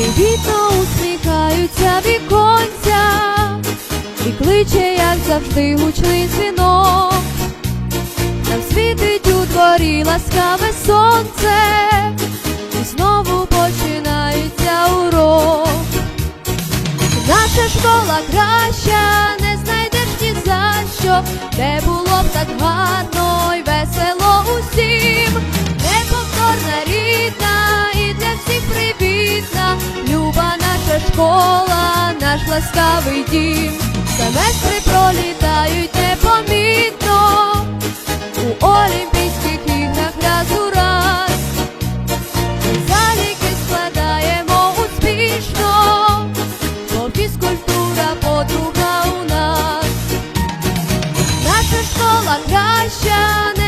Привітно усміхаються віконця, і кличе, як завжди, гучний дзвінок. Нам світить у дворі ласкаве сонце, і знову починається урок. Наша школа краща, не знайдеш ні за що, де було школа, наш ласкавий дім. Семестри пролітають непомітно у Олімпійських іграх раз у раз. Заліки складаємо успішно, бо фізкультура подруга у нас. Наша школа краща,